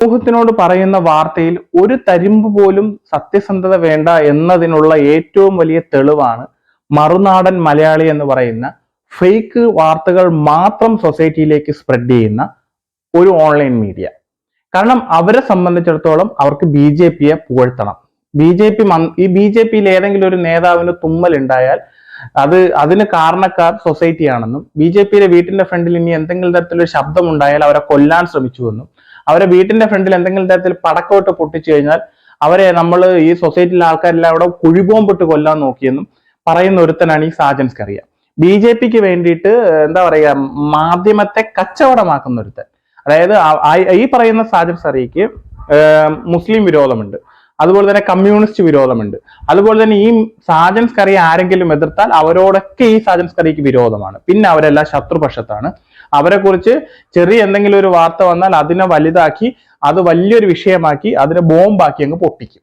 സമൂഹത്തിനോട് പറയുന്ന വാർത്തയിൽ ഒരു തരിമ്പ് പോലും സത്യസന്ധത വേണ്ട എന്നതിനുള്ള ഏറ്റവും വലിയ തെളിവാണ് മറുനാടൻ മലയാളി എന്ന് പറയുന്ന ഫേക്ക് വാർത്തകൾ മാത്രം സൊസൈറ്റിയിലേക്ക് സ്പ്രെഡ് ചെയ്യുന്ന ഒരു ഓൺലൈൻ മീഡിയ. കാരണം അവരെ സംബന്ധിച്ചിടത്തോളം അവർക്ക് ബി ജെ പിയെ പുകഴ്ത്തണം. ബി ജെ പി ഈ ബി ജെ പിയിൽ ഏതെങ്കിലും ഒരു നേതാവിന് തുമ്മൽ ഉണ്ടായാൽ അത് അതിന് കാരണക്കാർ സൊസൈറ്റിയാണെന്നും ബി ജെ പിയിലെ വീട്ടിന്റെ ഫ്രണ്ടിൽ ഇനി എന്തെങ്കിലും തരത്തിലൊരു ശബ്ദം ഉണ്ടായാൽ അവരെ കൊല്ലാൻ ശ്രമിച്ചുവെന്നും അവരെ വീട്ടിന്റെ ഫ്രണ്ടിൽ എന്തെങ്കിലും തരത്തിൽ പടക്കമിട്ട് പൊട്ടിച്ചു കഴിഞ്ഞാൽ അവരെ നമ്മൾ ഈ സൊസൈറ്റിയിലെ ആൾക്കാരെല്ലാം അവിടെ കുഴിബോംബിട്ട് കൊല്ലാൻ നോക്കിയെന്നും പറയുന്ന ഒരുത്തനാണ് ഈ സാജൻസ് കറിയ ബി ജെ പിക്ക് വേണ്ടിയിട്ട് എന്താ പറയുക മാധ്യമത്തെ കച്ചവടമാക്കുന്ന ഒരുത്തൻ. അതായത് ഈ പറയുന്ന സാജൻസ് അറിയിക്ക് മുസ്ലിം വിരോധമുണ്ട്. അതുപോലെ തന്നെ കമ്മ്യൂണിസ്റ്റ് വിരോധമുണ്ട്. അതുപോലെ തന്നെ ഈ സാജൻസ് കറി ആരെങ്കിലും എതിർത്താൽ അവരോടൊക്കെ ഈ സാജൻസ് കറിക്ക് വിരോധമാണ്. പിന്നെ അവരെല്ലാം ശത്രുപക്ഷത്താണ്. അവരെ കുറിച്ച് ചെറിയ എന്തെങ്കിലും ഒരു വാർത്ത വന്നാൽ അതിനെ വലുതാക്കി അത് വലിയൊരു വിഷയമാക്കി അതിനെ ബോംബാക്കി അങ്ങ് പൊട്ടിക്കും.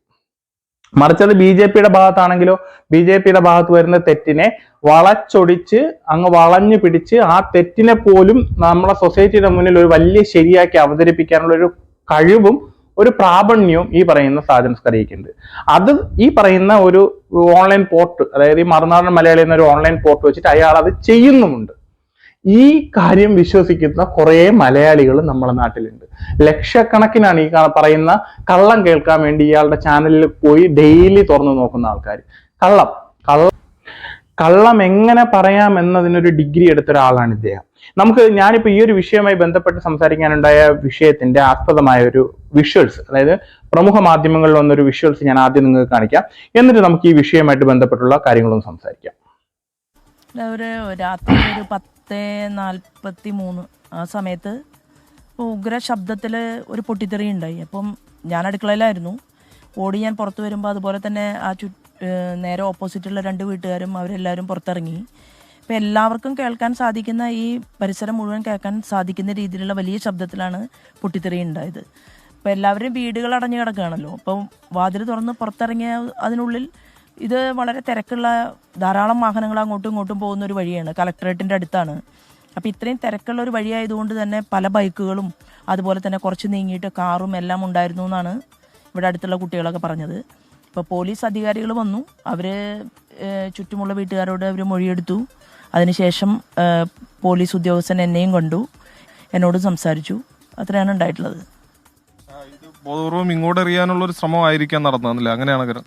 മറിച്ച് അത് ബി ജെ പിയുടെ ഭാഗത്താണെങ്കിലോ ബി ജെ പിയുടെ ഭാഗത്ത് വരുന്ന തെറ്റിനെ വളച്ചൊടിച്ച് അങ്ങ് വളഞ്ഞു പിടിച്ച് ആ തെറ്റിനെ പോലും നമ്മളെ സൊസൈറ്റിയുടെ മുന്നിൽ ഒരു വലിയ ശരിയാക്കി അവതരിപ്പിക്കാനുള്ള ഒരു കഴിവും ഒരു പ്രാബണ്യവും ഈ പറയുന്ന സാധനം കറിയിക്കുണ്ട് അത് ഈ പറയുന്ന ഒരു ഓൺലൈൻ പോർട്ട് അതായത് ഈ മറുനാടൻ മലയാളി എന്നൊരു ഓൺലൈൻ പോർട്ട് വെച്ചിട്ട് അയാൾ അത് ചെയ്യുന്നുമുണ്ട്. ഈ കാര്യം വിശ്വസിക്കുന്ന കുറേ മലയാളികൾ നമ്മുടെ നാട്ടിലുണ്ട്. ലക്ഷക്കണക്കിനാണ് ഈ പറയുന്ന കള്ളം കേൾക്കാൻ വേണ്ടി ഇയാളുടെ ചാനലിൽ പോയി ഡെയിലി തുറന്നു നോക്കുന്ന ആൾക്കാർ കള്ളം കള്ള. കള്ളം എങ്ങനെ പറയാം എന്നതിനൊരു ഡിഗ്രി എടുത്ത ഒരാളാണ് ഇദ്ദേഹം. നമുക്ക് ഞാനിപ്പോ ഈ ഒരു വിഷയവുമായി ബന്ധപ്പെട്ട് സംസാരിക്കാനുണ്ടായ വിഷയത്തിന്റെ ആസ്പദമായ ഒരു വിഷ്വൽസ് അതായത് പ്രമുഖ മാധ്യമങ്ങളിൽ വന്നൊരു വിഷ്വൽസ് ഞാൻ ആദ്യം നിങ്ങൾക്ക് കാണിക്കാം. എന്നിട്ട് നമുക്ക് ഈ വിഷയവുമായിട്ട് ബന്ധപ്പെട്ടുള്ള കാര്യങ്ങളൊന്നും സംസാരിക്കാം. ഒരു രാത്രി ഒരു പത്ത് നാൽപ്പത്തി മൂന്ന് ആ സമയത്ത് ഉഗ്ര ശബ്ദത്തിൽ ഒരു പൊട്ടിത്തെറി ഉണ്ടായി. അപ്പം ഞാൻ അടുക്കളയിലായിരുന്നു. ഓടി ഞാൻ പുറത്ത് വരുമ്പോൾ അതുപോലെ തന്നെ ആ ചു നേരെ ഓപ്പോസിറ്റുള്ള രണ്ട് വീട്ടുകാരും അവരെല്ലാവരും പുറത്തിറങ്ങി. അപ്പം എല്ലാവർക്കും കേൾക്കാൻ സാധിക്കുന്ന ഈ പരിസരം മുഴുവൻ കേൾക്കാൻ സാധിക്കുന്ന രീതിയിലുള്ള വലിയ ശബ്ദത്തിലാണ് പൊട്ടിത്തെറി ഉണ്ടായത്. അപ്പം എല്ലാവരും വീടുകൾ അടഞ്ഞു കിടക്കുകയാണല്ലോ. അപ്പം വാതിൽ തുറന്ന് പുറത്തിറങ്ങിയ അതിനുള്ളിൽ ഇത് വളരെ തിരക്കുള്ള ധാരാളം വാഹനങ്ങൾ അങ്ങോട്ടും ഇങ്ങോട്ടും പോകുന്ന ഒരു വഴിയാണ്. കളക്ടറേറ്റിന്റെ അടുത്താണ്. അപ്പോൾ ഇത്രയും തിരക്കുള്ള ഒരു വഴിയായതുകൊണ്ട് തന്നെ പല ബൈക്കുകളും അതുപോലെ തന്നെ കുറച്ച് നീങ്ങിയിട്ട് കാറും എല്ലാം ഉണ്ടായിരുന്നു എന്നാണ് ഇവിടെ അടുത്തുള്ള കുട്ടികളൊക്കെ പറഞ്ഞത്. ഇപ്പോൾ പോലീസ് അധികാരികൾ വന്നു. അവർ ചുറ്റുമുള്ള വീട്ടുകാരോട് അവർ മൊഴിയെടുത്തു. അതിനുശേഷം പോലീസ് ഉദ്യോഗസ്ഥൻ എന്നെയും കണ്ടു. എന്നോട് സംസാരിച്ചു. അത്രയാണ് ഉണ്ടായിട്ടുള്ളത്. ബോധപൂർവം ഇങ്ങോട്ട് എറിയാനുള്ള ഒരു ശ്രമമായിരിക്കാം നടന്നതല്ലേ? അങ്ങനെയാണ്.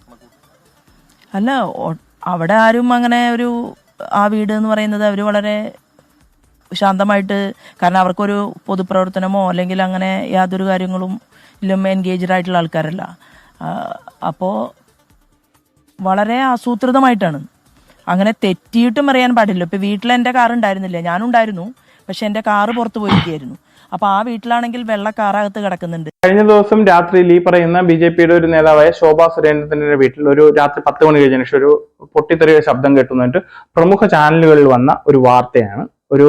അല്ല അവിടെ ആരും അങ്ങനെ ഒരു ആ വീട് എന്ന് പറയുന്നത് അവർ വളരെ ശാന്തമായിട്ട് കാരണം അവർക്കൊരു പൊതുപ്രവർത്തനമോ അല്ലെങ്കിൽ അങ്ങനെ യാതൊരു കാര്യങ്ങളും ഇല്ലും എൻഗേജ്ഡ് ആയിട്ടുള്ള ആൾക്കാരല്ല. അപ്പോൾ വളരെ ആസൂത്രിതമായിട്ടാണ്. അങ്ങനെ തെറ്റിയിട്ടും അറിയാൻ പാടില്ല. ഇപ്പം വീട്ടിൽ എന്റെ കാർ ഉണ്ടായിരുന്നില്ല. ഞാനുണ്ടായിരുന്നു. പക്ഷെ എന്റെ കാറ് പുറത്ത് പോയിരിക്കുകയായിരുന്നു. അപ്പോൾ ആ വീട്ടിലാണെങ്കിൽ വെള്ള കാറകത്ത് കിടക്കുന്നുണ്ട്. കഴിഞ്ഞ ദിവസം രാത്രിയിൽ ഈ പറയുന്ന ബി ജെ പിയുടെ ഒരു നേതാവായ ശോഭാ സുരേന്ദ്രന്റെ വീട്ടിൽ ഒരു രാത്രി പത്ത് മണി കഴിഞ്ഞ ശേഷം ഒരു പൊട്ടിത്തെറിയ ശബ്ദം കേട്ടുന്നിട്ട് പ്രമുഖ ചാനലുകളിൽ വന്ന ഒരു വാർത്തയാണ്. ഒരു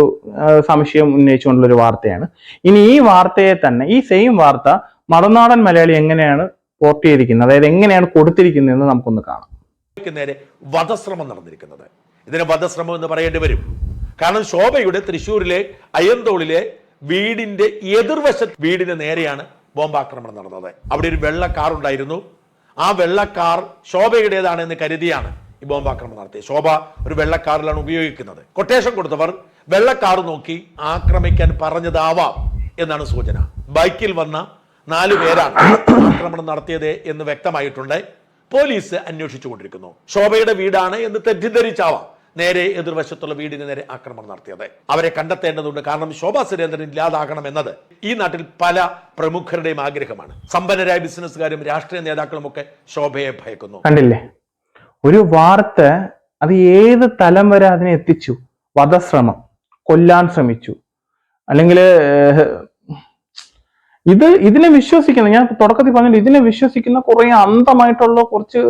സംശയം ഉന്നയിച്ചുകൊണ്ടുള്ള ഒരു വാർത്തയാണ്. ഇനി ഈ വാർത്തയെ തന്നെ ഈ സെയിം വാർത്ത മറുനാടൻ മലയാളി എങ്ങനെയാണ് പോർട്ട് ചെയ്തിരിക്കുന്നത്? അതായത് എങ്ങനെയാണ് കൊടുത്തിരിക്കുന്നതെന്ന് നമുക്കൊന്ന് കാണാം. നേരെ വധശ്രമം നടന്നിരിക്കുന്നത്. ഇതിന് വധശ്രമം എന്ന് പറയേണ്ടി വരും. കാരണം ശോഭയുടെ തൃശ്ശൂരിലെ അയ്യന്തോളിലെ വീടിന്റെ എതിർവശ വീടിന് നേരെയാണ് ബോംബാക്രമണം നടന്നത്. അവിടെ ഒരു വെള്ള കാർ ഉണ്ടായിരുന്നു. ആ വെള്ള കാർ ശോഭയുടേതാണ് എന്ന് കരുതിയാണ് ഈ ബോംബാക്രമണം നടത്തിയത്. ശോഭ ഒരു വെള്ള കാറിലാണ് ഉപയോഗിക്കുന്നത്. കൊട്ടേഷൻ കൊടുത്തവർ വെള്ള കാർ നോക്കി ആക്രമിക്കാൻ പറഞ്ഞതാവാം എന്നാണ് സൂചന. ബൈക്കിൽ വന്ന നാലു പേരാണ് ആക്രമണം നടത്തിയത് എന്ന് വ്യക്തമായിട്ടുണ്ട്. പോലീസ് അന്വേഷിച്ചു കൊണ്ടിരിക്കുന്നു ശോഭയുടെ വീടാണ് എന്ന് തെറ്റിദ്ധരിച്ചാവാം. നേരെ എതിർവശത്തുള്ള വീടിന് നേരെ ആക്രമണം നടത്തിയത്. അവരെ കണ്ടെത്തേണ്ടതുണ്ട്. കാരണം ശോഭാ സുരേന്ദ്രൻ ഇല്ലാതാകണം എന്നത് ഈ നാട്ടിൽ പല പ്രമുഖരുടെയും ആഗ്രഹമാണ്. സമ്പന്നരായ ബിസിനസ്സുകാരും രാഷ്ട്രീയ നേതാക്കളും ഒക്കെ ശോഭയെ ഭയക്കുന്നു. കണ്ടില്ലേ? ഒരു വാർത്ത അത് ഏത് തലം വരെ അതിനെ എത്തിച്ചു? വധശ്രമം. കൊല്ലാൻ ശ്രമിച്ചു. അല്ലെങ്കിൽ ഇത് ഇതിനെ വിശ്വസിക്കുന്ന ഞാൻ തുടക്കത്തിൽ പറഞ്ഞില്ല ഇതിനെ വിശ്വസിക്കുന്ന കുറെ അന്തമായിട്ടുള്ള കുറച്ച്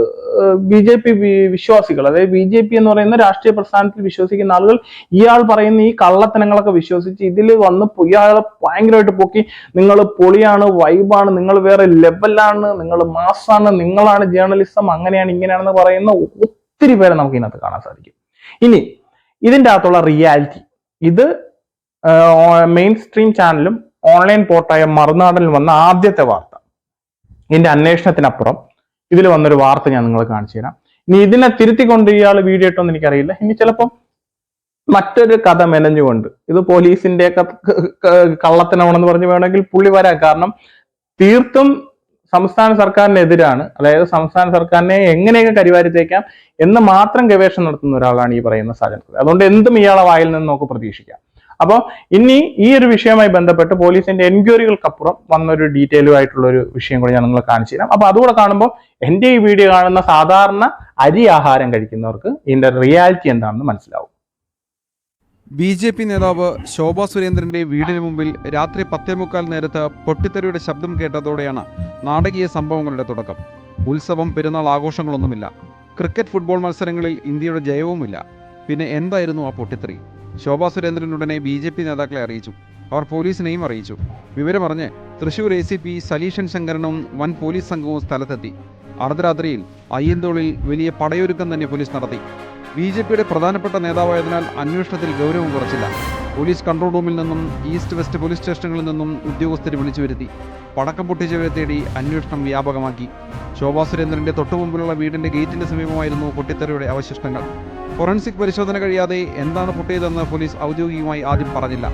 ബി ജെ പി വിശ്വാസികൾ അതായത് ബി ജെ പി എന്ന് പറയുന്ന രാഷ്ട്രീയ പ്രസ്ഥാനത്തിൽ വിശ്വസിക്കുന്ന ആളുകൾ ഇയാൾ പറയുന്ന ഈ കള്ളത്തനങ്ങളൊക്കെ വിശ്വസിച്ച് ഇതിൽ വന്ന് ഇയാളെ ഭയങ്കരമായിട്ട് പൊക്കി നിങ്ങൾ പൊളിയാണ് വൈബാണ് നിങ്ങൾ വേറെ ലെവലാണ് നിങ്ങൾ മാസാണ് നിങ്ങളാണ് ജേർണലിസം അങ്ങനെയാണ് ഇങ്ങനെയാണെന്ന് പറയുന്ന ഒത്തിരി പേരെ നമുക്ക് ഇതിനകത്ത് കാണാൻ സാധിക്കും. ഇനി ഇതിന്റെ അകത്തുള്ള റിയാലിറ്റി ഇത് മെയിൻ സ്ട്രീം ചാനലും ഓൺലൈൻ പോർട്ടായ മറുനാടനിൽ വന്ന ആദ്യത്തെ വാർത്ത. ഇതിന്റെ അന്വേഷണത്തിനപ്പുറം ഇതിൽ വന്നൊരു വാർത്ത ഞാൻ നിങ്ങളെ കാണിച്ചു തരാം. ഇനി ഇതിനെ തിരുത്തിക്കൊണ്ട് ഇയാൾ വീഡിയോ ഇട്ടോന്ന് എനിക്കറിയില്ല. ഇനി ചിലപ്പം മറ്റൊരു കഥ മെനഞ്ഞുകൊണ്ട് ഇത് പോലീസിന്റെ കള്ളത്തനമാണെന്ന് പറഞ്ഞ് വേണമെങ്കിൽ പുള്ളി വരാം. കാരണം തീർത്തും സംസ്ഥാന സർക്കാരിനെതിരാണ്. അതായത് സംസ്ഥാന സർക്കാരിനെ എങ്ങനെയൊക്കെ കരിവാരിത്തേക്കാം എന്ന് മാത്രം ഗവേഷണം നടത്തുന്ന ഒരാളാണ് ഈ പറയുന്ന സാജൻ അതുകൊണ്ട് എന്തും ഇയാളെ വായിൽ നിന്ന് നമുക്ക് പ്രതീക്ഷിക്കാം. അപ്പോൾ ഇനി ഈ ഒരു വിഷയവുമായി ബന്ധപ്പെട്ട് പോലീസിന്റെ എൻക്വയറികൾക്കപ്പുറം വന്നൊരു ഡീറ്റെയിലും ആയിട്ടുള്ള ഒരു വിഷയം കൂടി ഞാൻ നിങ്ങളെ കാണിച്ചു തരാം. അപ്പൊ അതുകൂടെ കാണുമ്പോൾ എന്റെ ഈ വീഡിയോ കാണുന്ന സാധാരണ അരി ആഹാരം കഴിക്കുന്നവർക്ക് ഇതിന്റെ റിയാലിറ്റി എന്താണെന്ന് മനസ്സിലാവും. ബി ജെ പി നേതാവ് ശോഭാ സുരേന്ദ്രന്റെ വീടിന് മുമ്പിൽ രാത്രി പത്തേമുക്കാൽ നേരത്ത് പൊട്ടിത്തെറിയുടെ ശബ്ദം കേട്ടതോടെയാണ് നാടകീയ സംഭവങ്ങളുടെ തുടക്കം. ഉത്സവം പെരുന്നാൾ ആഘോഷങ്ങളൊന്നുമില്ല. ക്രിക്കറ്റ് ഫുട്ബോൾ മത്സരങ്ങളിൽ ഇന്ത്യയുടെ ജയവുമില്ല. പിന്നെ എന്തായിരുന്നു ആ പൊട്ടിത്തെറി? ശോഭാ സുരേന്ദ്രൻ ഉടനെ ബി ജെ പി നേതാക്കളെ അറിയിച്ചു. അവർ പോലീസിനെയും അറിയിച്ചു. വിവരമറിഞ്ഞ് Thrissur A C P Saleeshan ശങ്കരനും വൻ പോലീസ് സംഘവും സ്ഥലത്തെത്തി. അർദ്ധരാത്രിയിൽ അയ്യന്തോളിൽ വലിയ പടയൊരുക്കം തന്നെ പോലീസ് നടത്തി. ബി ജെ പിയുടെ പ്രധാനപ്പെട്ട നേതാവായതിനാൽ അന്വേഷണത്തിൽ ഗൗരവം കുറച്ചില്ല. പോലീസ് കൺട്രോൾ റൂമിൽ നിന്നും ഈസ്റ്റ് വെസ്റ്റ് പോലീസ് സ്റ്റേഷനുകളിൽ നിന്നും ഉദ്യോഗസ്ഥരെ വിളിച്ചു വരുത്തി. പടക്കം പൊട്ടിച്ചവരെ തേടി അന്വേഷണം വ്യാപകമാക്കി. ശോഭാ സുരേന്ദ്രന്റെ തൊട്ടുമുമ്പിലുള്ള വീടിന്റെ ഗേറ്റിന്റെ സമീപമായിരുന്നു പൊട്ടിത്തെറിയുടെ അവശിഷ്ടങ്ങൾ. ഫോറൻസിക് പരിശോധന കഴിയാതെ എന്താണ് പൊട്ടിയതെന്ന് പോലീസ് ഔദ്യോഗികമായി ആദ്യം പറഞ്ഞില്ല.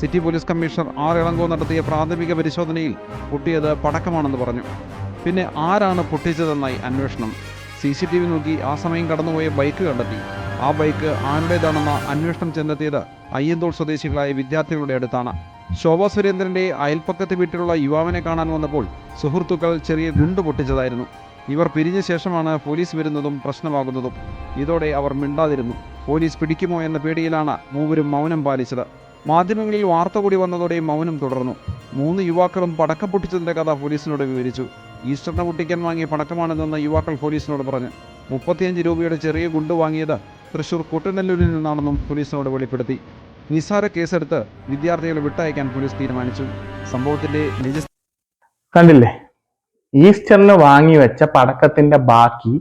City police commissioner R Ilango നടത്തിയ പ്രാഥമിക പരിശോധനയിൽ പൊട്ടിയത് പടക്കമാണെന്ന് പറഞ്ഞു. പിന്നെ ആരാണ് പൊട്ടിച്ചതെന്നായി അന്വേഷണം. സി സി ടി വി നോക്കി ആ സമയം കടന്നുപോയ ബൈക്ക് കണ്ടെത്തി. ആ ബൈക്ക് ആരുടേതാണെന്ന അന്വേഷണം ചെന്നെത്തിയത് അയ്യന്തോൾ സ്വദേശികളായ വിദ്യാർത്ഥികളുടെ അടുത്താണ്. ശോഭാ സുരേന്ദ്രന്റെ അയൽപ്പക്കത്തെ വീട്ടിലുള്ള യുവാവിനെ കാണാൻ വന്നപ്പോൾ സുഹൃത്തുക്കൾ ചെറിയ ഗുണ്ട് പൊട്ടിച്ചതായിരുന്നു. ഇവർ പിരിഞ്ഞ ശേഷമാണ് പോലീസ് വരുന്നതും പ്രശ്നമാകുന്നതും. ഇതോടെ അവർ മിണ്ടാതിരുന്നു. പോലീസ് പിടിക്കുമോ എന്ന പേടിയിലാണ് മൂവരും മൗനം പാലിച്ചത്. മാധ്യമങ്ങളിൽ വാർത്ത കൂടി വന്നതോടെ മൗനം തുടർന്നു. മൂന്ന് യുവാക്കളും പടക്കം പൊട്ടിച്ചതിന്റെ കഥ പോലീസിനോട് വിവരിച്ചു. ഈസ്റ്ററിന് പൊട്ടിക്കാൻ വാങ്ങിയ പടക്കമാണെന്ന് യുവാക്കൾ പോലീസിനോട് പറഞ്ഞു. മുപ്പത്തിയഞ്ച് രൂപയുടെ ചെറിയ ഗുണ്ട് വാങ്ങിയത് തൃശൂർ കുട്ടനെല്ലൂരിൽ നിന്നാണെന്നും പോലീസിനോട് വെളിപ്പെടുത്തി. നിസ്സാര കേസെടുത്ത് വിദ്യാർത്ഥികളെ വിട്ടയക്കാൻ പോലീസ് തീരുമാനിച്ചു. സംഭവത്തിന്റെ കണ്ടില്ലേ? ഈസ്റ്ററിന് വാങ്ങി വെച്ച പടക്കത്തിന്റെ ബാക്കി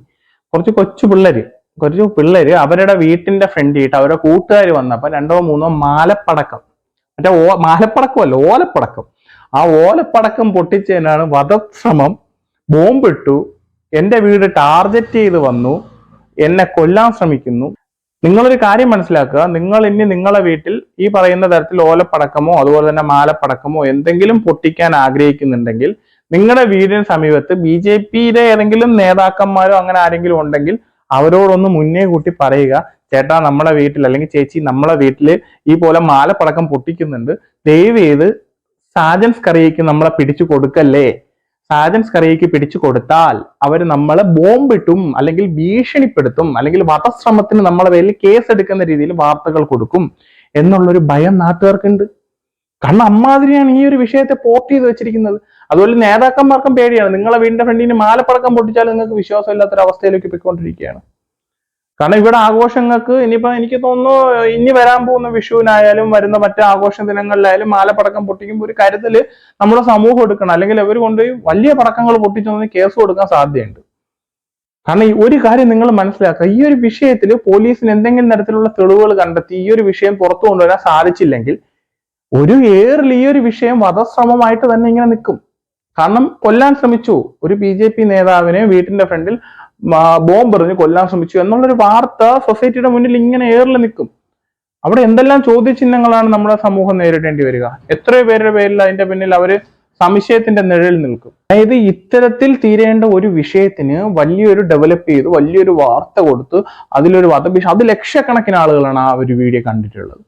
കുറച്ച് കൊച്ചു പിള്ളേര് കുറച്ച് പിള്ളേര് അവരുടെ വീട്ടിന്റെ ഫ്രണ്ടിയിട്ട് അവരുടെ കൂട്ടുകാർ വന്നപ്പോൾ രണ്ടോ മൂന്നോ മാലപ്പടക്കം. മറ്റേ ഓ മാലപ്പടക്കമല്ല ഓലപ്പടക്കം. ആ ഓലപ്പടക്കം പൊട്ടിച്ചതിനാണ് വധശ്രമം. ബോംബിട്ടു. എന്റെ വീട് ടാർഗറ്റ് ചെയ്ത് വന്നു. എന്നെ കൊല്ലാൻ ശ്രമിക്കുന്നു. നിങ്ങളൊരു കാര്യം മനസ്സിലാക്കുക. നിങ്ങൾ ഇനി നിങ്ങളെ വീട്ടിൽ ഈ പറയുന്ന തരത്തിൽ ഓലപ്പടക്കമോ അതുപോലെ തന്നെ മാലപ്പടക്കമോ എന്തെങ്കിലും പൊട്ടിക്കാൻ ആഗ്രഹിക്കുന്നുണ്ടെങ്കിൽ നിങ്ങളുടെ വീടിന് സമീപത്ത് ബി ജെ പിയിലെ ഏതെങ്കിലും നേതാക്കന്മാരോ അങ്ങനെ ആരെങ്കിലും ഉണ്ടെങ്കിൽ അവരോടൊന്ന് മുന്നേ കൂട്ടി പറയുക ചേട്ടാ നമ്മളെ വീട്ടിൽ അല്ലെങ്കിൽ ചേച്ചി നമ്മളെ വീട്ടിൽ ഈ പോലെ മാലപ്പടക്കം പൊട്ടിക്കുന്നുണ്ട്. ദയവ് ചെയ്ത് സാജൻസ് കറിയയ്ക്ക് നമ്മളെ പിടിച്ചു കൊടുക്കല്ലേ? സാജൻസ് കറിയയ്ക്ക് പിടിച്ചു കൊടുത്താൽ അവർ നമ്മളെ ബോംബിട്ടും അല്ലെങ്കിൽ ഭീഷണിപ്പെടുത്തും അല്ലെങ്കിൽ വധശ്രമത്തിന് നമ്മളെ പേരിൽ കേസ് എടുക്കുന്ന രീതിയിൽ വാർത്തകൾ കൊടുക്കും എന്നുള്ളൊരു ഭയം നാട്ടുകാർക്കുണ്ട്. കാരണം അമ്മാതിരിയാണ് ഈ ഒരു വിഷയത്തെ പോർട്ട് ചെയ്ത് വെച്ചിരിക്കുന്നത്. അതുപോലെ നേതാക്കന്മാർക്കും പേടിയാണ്. നിങ്ങളെ വീടിന്റെ ഫ്രണ്ടിന് മാലപ്പടക്കം പൊട്ടിച്ചാൽ നിങ്ങൾക്ക് വിശ്വാസമില്ലാത്തൊരു അവസ്ഥയിലേക്ക് പോയിക്കൊണ്ടിരിക്കുകയാണ്. കാരണം ഇവിടെ ആഘോഷങ്ങൾക്ക് ഇനിയിപ്പോ എനിക്ക് തോന്നുന്നു ഇനി വരാൻ പോകുന്ന വിഷുവിനായാലും വരുന്ന മറ്റു ആഘോഷ ദിനങ്ങളിലായാലും മാലപ്പടക്കം പൊട്ടിക്കുമ്പോൾ ഒരു കരുതൽ നമ്മുടെ സമൂഹം എടുക്കണം. അല്ലെങ്കിൽ അവർ കൊണ്ടുപോയി വലിയ പടക്കങ്ങൾ പൊട്ടിച്ചു കേസ് കൊടുക്കാൻ സാധ്യതയുണ്ട്. കാരണം ഈ ഒരു കാര്യം നിങ്ങൾ മനസ്സിലാക്കുക. ഈ ഒരു വിഷയത്തിൽ പോലീസിന് എന്തെങ്കിലും തരത്തിലുള്ള തെളിവുകൾ കണ്ടെത്തി ഈ ഒരു വിഷയം പുറത്തു കൊണ്ടുവരാൻ സാധിച്ചില്ലെങ്കിൽ ഒരു ഏറിൽ ഈ ഒരു വിഷയം വധശ്രമമായിട്ട് തന്നെ ഇങ്ങനെ നിൽക്കും. കാരണം കൊല്ലാൻ ശ്രമിച്ചു. ഒരു ബി ജെ പി നേതാവിനെ വീട്ടിന്റെ ഫ്രണ്ടിൽ ബോംബെറിഞ്ഞ് കൊല്ലാൻ ശ്രമിച്ചു എന്നുള്ളൊരു വാർത്ത സൊസൈറ്റിയുടെ മുന്നിൽ ഇങ്ങനെ ഏറിൽ നിൽക്കും. അവിടെ എന്തെല്ലാം ചോദ്യചിഹ്നങ്ങളാണ് നമ്മുടെ സമൂഹം നേരിടേണ്ടി വരിക? എത്രയോ പേരുടെ പേരിൽ അതിന്റെ പിന്നിൽ അവർ സംശയത്തിന്റെ നിഴലിൽ നിൽക്കും. അതായത് ഇത്തരത്തിൽ തീരേണ്ട ഒരു വിഷയത്തിന് വലിയൊരു ഡെവലപ്പ് ചെയ്ത് വലിയൊരു വാർത്ത കൊടുത്ത് അതിലൊരു വധഭീഷ അത് ലക്ഷക്കണക്കിന് ആളുകളാണ് ആ ഒരു വീഡിയോ കണ്ടിട്ടുള്ളത്.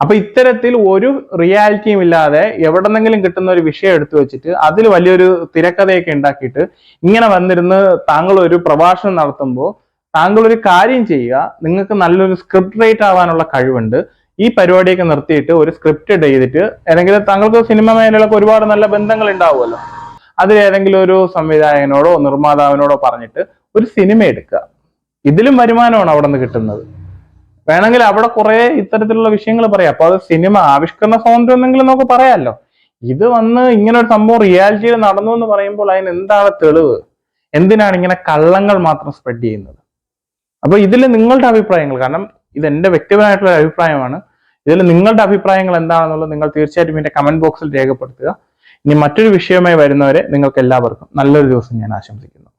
അപ്പൊ ഇത്തരത്തിൽ ഒരു റിയാലിറ്റിയും ഇല്ലാതെ എവിടെന്നെങ്കിലും കിട്ടുന്ന ഒരു വിഷയം എടുത്തു വെച്ചിട്ട് അതിൽ വലിയൊരു തിരക്കഥയൊക്കെ ഉണ്ടാക്കിയിട്ട് ഇങ്ങനെ വന്നിരുന്ന് താങ്കൾ ഒരു പ്രഭാഷണം നടത്തുമ്പോൾ താങ്കൾ ഒരു കാര്യം ചെയ്യുക നിങ്ങൾക്ക് നല്ലൊരു സ്ക്രിപ്റ്റ് റൈറ്റ് ആവാനുള്ള കഴിവുണ്ട് ഈ പരിപാടിയൊക്കെ നിർത്തിയിട്ട് ഒരു സ്ക്രിപ്റ്റ് ചെയ്തിട്ട് ഏതെങ്കിലും താങ്കൾക്ക് സിനിമ മേഖലയിലൊക്കെ ഒരുപാട് നല്ല ബന്ധങ്ങൾ ഉണ്ടാവുമല്ലോ. അതിൽ ഏതെങ്കിലും ഒരു സംവിധായകനോടോ നിർമ്മാതാവിനോടോ പറഞ്ഞിട്ട് ഒരു സിനിമ എടുക്കുക. ഇതിലും വരുമാനമാണ് അവിടെ നിന്ന് കിട്ടുന്നത്. വേണമെങ്കിൽ അവിടെ കുറെ ഇത്തരത്തിലുള്ള വിഷയങ്ങൾ പറയാം. അപ്പൊ അത് സിനിമ ആവിഷ്കരണ സ്വാതന്ത്ര്യം എന്തെങ്കിലും നമുക്ക് പറയാമല്ലോ. ഇത് വന്ന് ഇങ്ങനെ ഒരു സംഭവം റിയാലിറ്റിയിൽ നടന്നു എന്ന് പറയുമ്പോൾ അതിന് എന്താണ് തെളിവ്? എന്തിനാണ് ഇങ്ങനെ കള്ളങ്ങൾ മാത്രം സ്പ്രെഡ് ചെയ്യുന്നത്? അപ്പൊ ഇതിൽ നിങ്ങളുടെ അഭിപ്രായങ്ങൾ കാരണം ഇത് എന്റെ വ്യക്തിപരമായിട്ടുള്ള അഭിപ്രായമാണ്. ഇതിൽ നിങ്ങളുടെ അഭിപ്രായങ്ങൾ എന്താണെന്നുള്ളത് നിങ്ങൾ തീർച്ചയായിട്ടും എന്റെ കമന്റ് ബോക്സിൽ രേഖപ്പെടുത്തുക. ഇനി മറ്റൊരു വിഷയമായി വരുന്നവരെ നിങ്ങൾക്ക് എല്ലാവർക്കും നല്ലൊരു ദിവസം ഞാൻ ആശംസിക്കുന്നു.